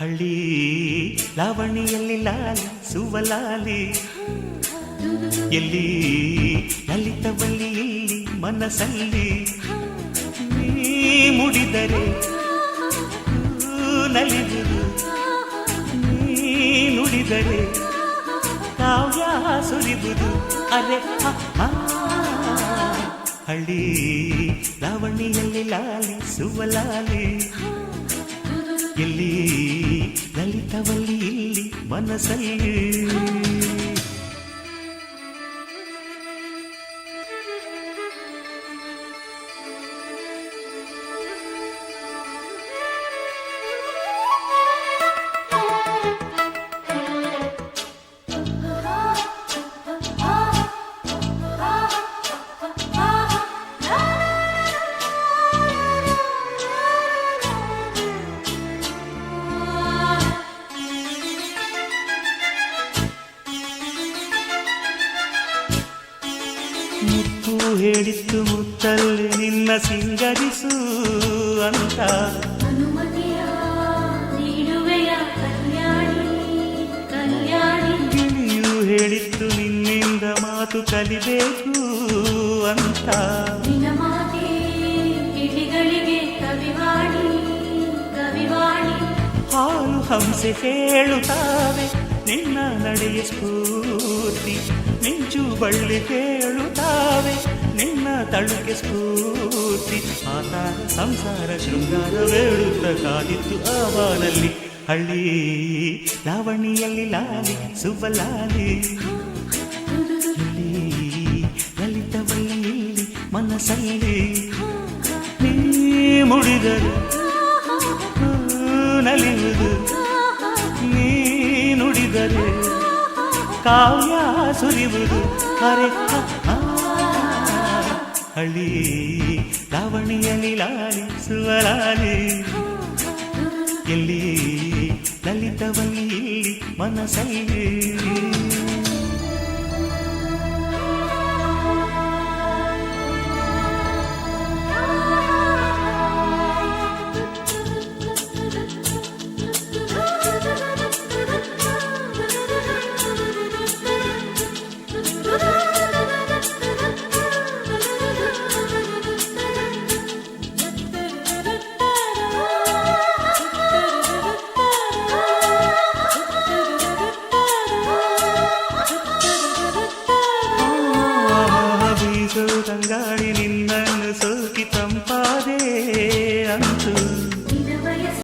ಹಳ್ಳಿ ಲಾವಣಿಯಲ್ಲಿ ಲಾಲಿ, ಸುವಲಾಲಿ. ಎಲ್ಲಿ ಲಲಿತವಲ್ಲಿ, ಇಲ್ಲಿ ಮನಸ್ಸಲ್ಲಿ ನೀ ಮುಡಿದರೆ ನಲಿದರು. ನೀ ನುಡಿದರೆ ಕಾವ್ಯ ಸುರಿಬುದು. ಅರೆ. ಹಳ್ಳಿ ಲಾವಣಿಯಲ್ಲಿ ಲಾಲಿ, ಸುವಲಾಲಿ. ಎಲ್ಲಿ ಲಲಿತವಲ್ಲಿ ಇಲ್ಲಿ ಮನಸ್ಸಲ್ಲಿ ಮುತ್ತು ಹೇಳಿತ್ತು ಮುತ್ತಲ್ಲಿ ನಿನ್ನ ಸಿಂಗರಿಸು ಅಂತ. ಗಿಳಿಯು ಹೇಳಿತ್ತು ನಿನ್ನಿಂದ ಮಾತು ಕಲಿಬೇಕು ಅಂತ. ಹಾಲು ಹಂಸೆ ಹೇಳುತ್ತಾವೆ ನಿನ್ನ ನಡೆಯ ಸ್ಫೂರ್ತಿ ಮಿಂಚು ಬಳ್ಳಿ ಕೇಳುತ್ತಾವೆ ನಿನ್ನ ತಳುಕೆ ಸ್ಫೂರ್ತಿ ಆತ ಸಂಸಾರ ಶೃಂಗಾರ ಬೇಡುತ್ತ ಕಾದಿತ್ತು ಆವಾನಲ್ಲಿ. ಹಳ್ಳಿ ಲಾವಣಿಯಲ್ಲಿ ಲಾಲಿ, ಸುಬ್ಬಲಾಲಿ. ಲಲಿತವಲ್ಲಿ ಮನಸ್ಸಲ್ಲಿ ನೀ ಮುಡಿದರು. ನಲಿಯುವುದು. ನುಡಿದರೆ ಕಾವ್ಯ ಸುರಿಯುವುದು ಹರೆ ಹ, ಹ. ಹಳ್ಳಿ ಲಾವಣಿಯಲ್ಲಿ ಲಾಲಿ ಸುವಲಾಲಿ ಎಲ್ಲಿ ಲಲಿತವಲ್ಲಿ ಇಲ್ಲಿ ಮನಸ್ಸಲ್ಲಿ సంగాడు